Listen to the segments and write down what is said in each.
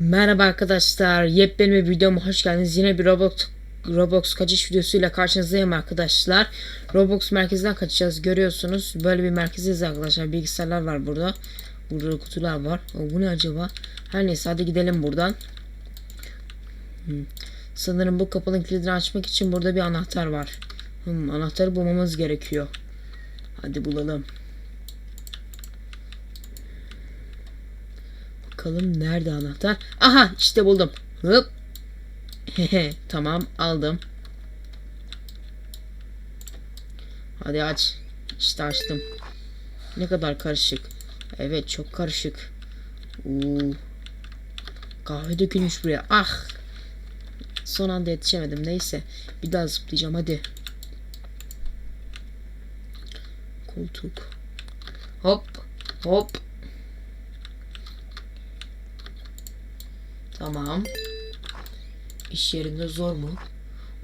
Merhaba arkadaşlar. Yepyeni bir videoma hoş geldiniz. Yine bir Roblox Roblox kaçış videosuyla karşınızdayım arkadaşlar. Roblox merkezinden kaçacağız. Görüyorsunuz. Böyle bir merkeziz arkadaşlar. Bilgisayarlar var burada. Burada kutular var. O, bu ne acaba? Her neyse hadi gidelim buradan. Hmm. Sanırım bu kapının kilidini açmak için burada bir anahtar var. Hmm, anahtarı bulmamız gerekiyor. Hadi bulalım. Bakalım nerede anahtar? Aha işte buldum. Hıp. Tamam aldım. Hadi aç. İşte açtım. Ne kadar karışık. Evet çok karışık. Oo. Kahve dökülmüş buraya. Ah. Son anda yetişemedim. Neyse. Bir daha zıplayacağım hadi. Koltuk. Hop. Hop. Tamam. İş yerinde zor mu?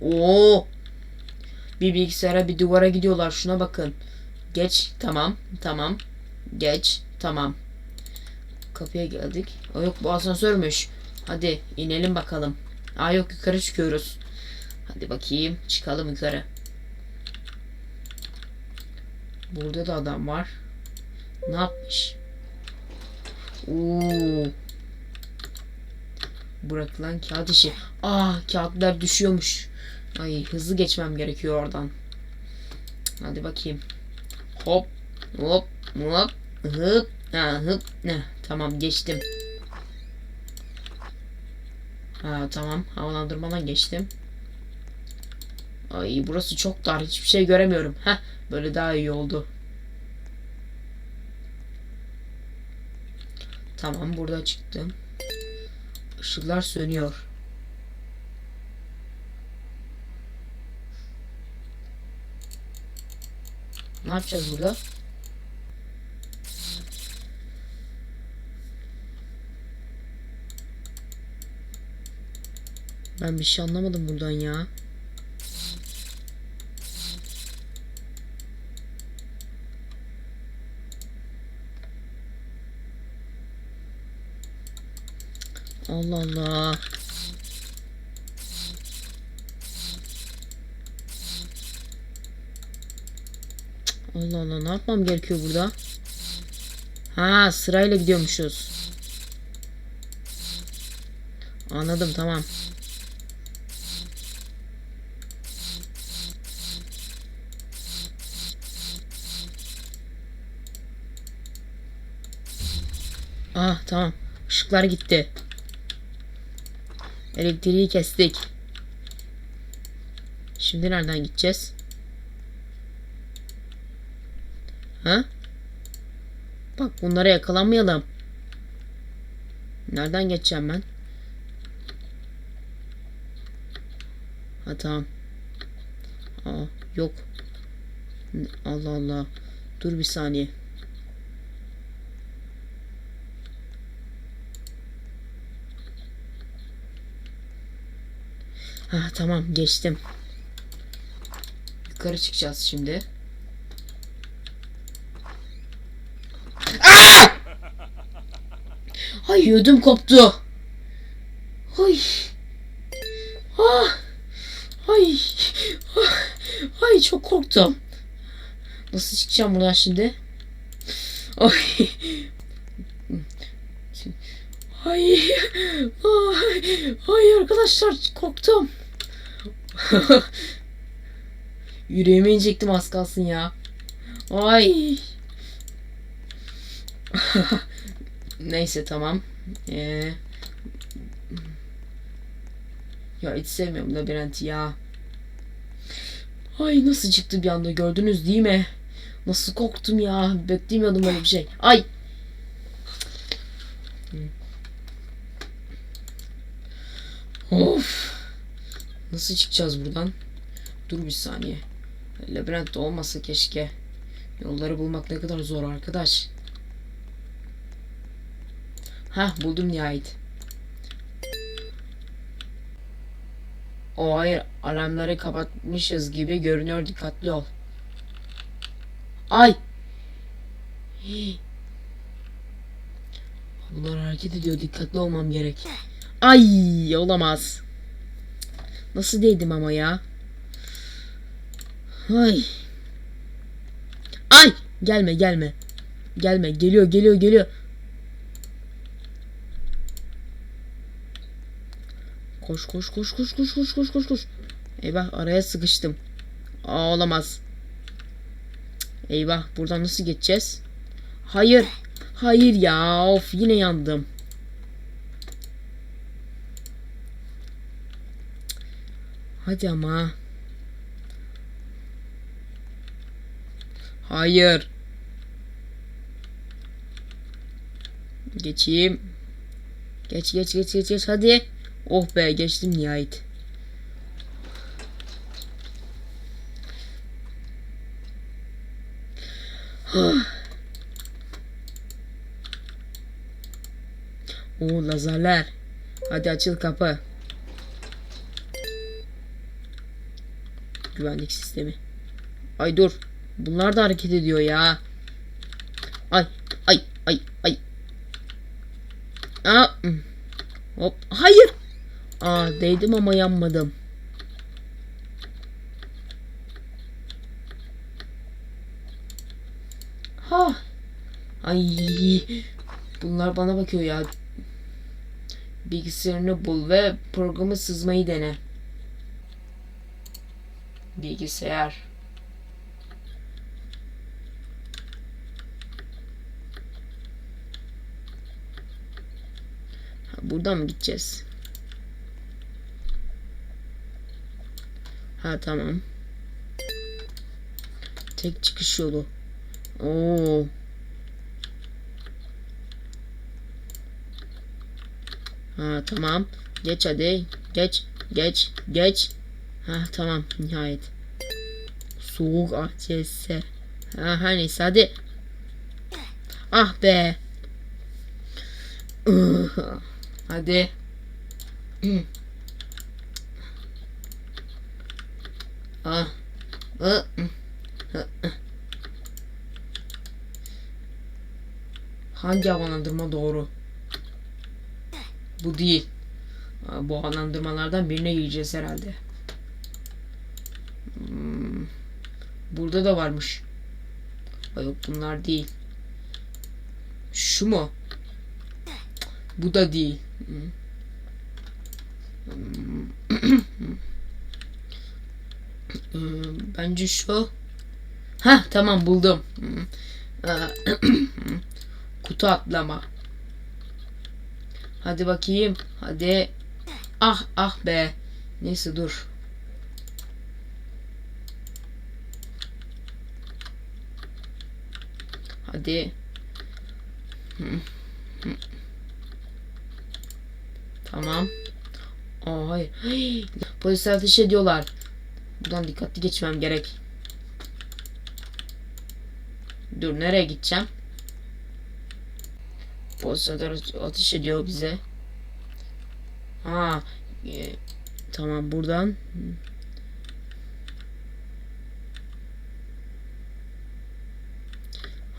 Oo! Bir bilgisayara bir duvara gidiyorlar. Şuna bakın. Geç. Tamam. Tamam. Geç. Tamam. Kapıya geldik. O yok bu asansörmüş. Hadi inelim bakalım. Aa yok yukarı çıkıyoruz. Hadi bakayım. Çıkalım yukarı. Burada da adam var. Ne yapmış? Oo. Bırakılan kağıt işi. Aa kağıtlar düşüyormuş. Ay hızlı geçmem gerekiyor oradan. Hadi bakayım. Hop hop hop hıp ha hıp ne tamam geçtim. Ha tamam havalandırmadan geçtim. Ay burası çok dar hiçbir şey göremiyorum. Heh böyle daha iyi oldu. Tamam burada çıktım. Işıklar sönüyor. Ne yapacağız burada? Ben bir şey anlamadım buradan ya. Allah Allah. Allah Allah ne yapmam gerekiyor burada? Ha sırayla gidiyormuşuz. Anladım tamam. Ah tamam. Işıklar gitti. Elektriği kestik. Şimdi nereden gideceğiz? Ha? Bak bunlara yakalanmayalım. Nereden geçeceğim ben? Ha tamam. Aa yok. Allah Allah. Dur bir saniye. Ha tamam geçtim. Yukarı çıkacağız şimdi. Aa! Ay ödüm koptu. Ay. Ah. Ay. Ah. Ay çok korktum. Nasıl çıkacağım buradan şimdi? Ay. Ay. Ay, ay arkadaşlar korktum. Yüreğime inecektim az kalsın ya. Ay. Neyse tamam. Ee, ya hiç sevmiyorum labirenti ya. Ay nasıl çıktı bir anda gördünüz değil mi? Nasıl korktum ya. Beklemiyordum öyle bir şey. Ay. Of. Nasıl çıkacağız buradan? Dur bir saniye. Labirent olmasa keşke. Yolları bulmak ne kadar zor arkadaş. Hah buldum nihayet. O hayır alarmları kapatmışız gibi görünüyor dikkatli ol. Ay. Hii. Bunlar hareket ediyor. Dikkatli olmam gerek. Ay olamaz. Nasıl değdim ama ya? Ay. Ay gelme gelme. Gelme geliyor geliyor geliyor. Koş koş koş koş koş koş koş koş koş. Eyvah araya sıkıştım. Aa olamaz. Eyvah buradan nasıl geçeceğiz? Hayır. Hayır ya of yine yandım. Hadi ama. Hayır. Geçeyim. Geç geç geç geç geç hadi. Oh be geçtim nihayet. Oo lazerler. Hadi açıl kapı. Güvenlik sistemi. Ay dur. Bunlar da hareket ediyor ya. Ay ay ay ay. Aa, hmm. hop. Hayır. Aa değdim ama yanmadım. Ha. Ay. Bunlar bana bakıyor ya. Bilgisayarını bul ve programı sızmayı dene. Bilgisayar. Ha, buradan mı gideceğiz? Ha tamam. Tek çıkış yolu. Oo. Ha tamam. Geç hadi. Geç. Geç. Geç. Ha tamam. Nihayet. Soğuk ACS. Ha her neyse hadi. Ah be. Hadi. Ah. Ah. Hangi havalandırma doğru? Bu değil. Bu havalandırmalardan birine yiyeceğiz herhalde. Hmm. Burada da varmış. Yok bunlar değil. Şu mu? Bu da değil. Hmm. Bence şu. Ha tamam buldum. Hmm. Kutu atlama. Hadi bakayım. Hadi. Ah ah be. Neyse dur. Hadi. Tamam. Aa hayır. Polisler ateş ediyorlar. Buradan dikkatli geçmem gerek. Dur nereye gideceğim? Polisler ateş ediyor bize. Ha, e, tamam buradan.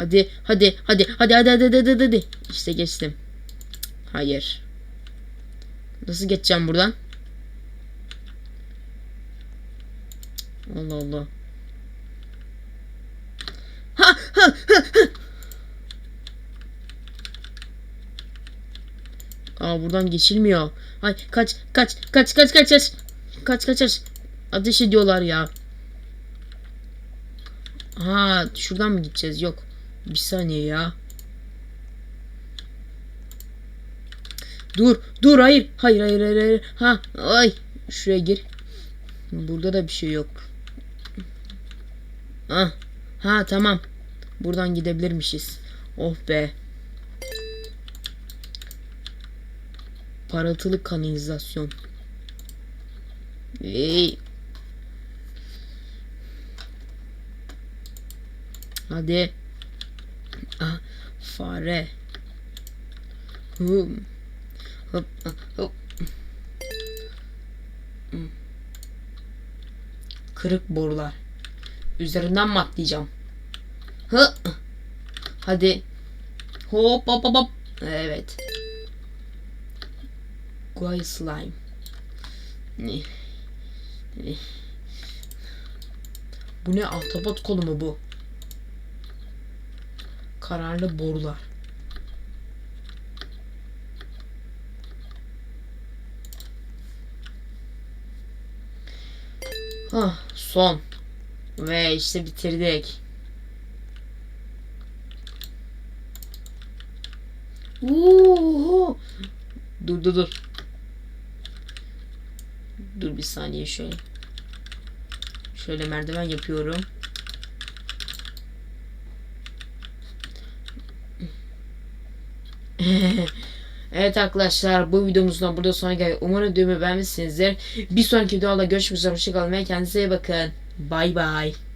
Hadi, hadi, hadi, hadi, hadi, hadi, hadi, hadi, hadi. İşte geçtim. Hayır. Nasıl geçeceğim buradan? Allah Allah. Ha, ha, ha, ha. Aa buradan geçilmiyor. Ay kaç kaç kaç kaç kaç kaç. Kaç kaç kaç. Ateş ediyorlar ya. Ha şuradan mı gideceğiz? Yok. Bir saniye ya. Dur dur hayır. Hayır hayır hayır. hayır. Ha ay. Şuraya gir. Burada da bir şey yok. Ha, ha tamam. Buradan gidebilirmişiz. Oh be. Parıltılı kanalizasyon. Ey. Hadi. Ah, fare. Hum. Hop, hop. Hmm. Kırık borular. Üzerinden mi atlayacağım? Hı. Hadi. Hop hop hop hop. Evet. Guay slime. Ne? Ne? Bu ne ahtapot kolu mu bu? Kararlı borular. Hah son. Ve işte bitirdik. Oo! Dur dur dur. Dur bir saniye şöyle. Şöyle merdiven yapıyorum. Evet arkadaşlar bu videomuzdan burada sona geldik. Umarım videomu beğenmişsinizdir. Bir sonraki videoda görüşmek üzere. Hoşçakalın ve kendinize iyi bakın. Bay bay.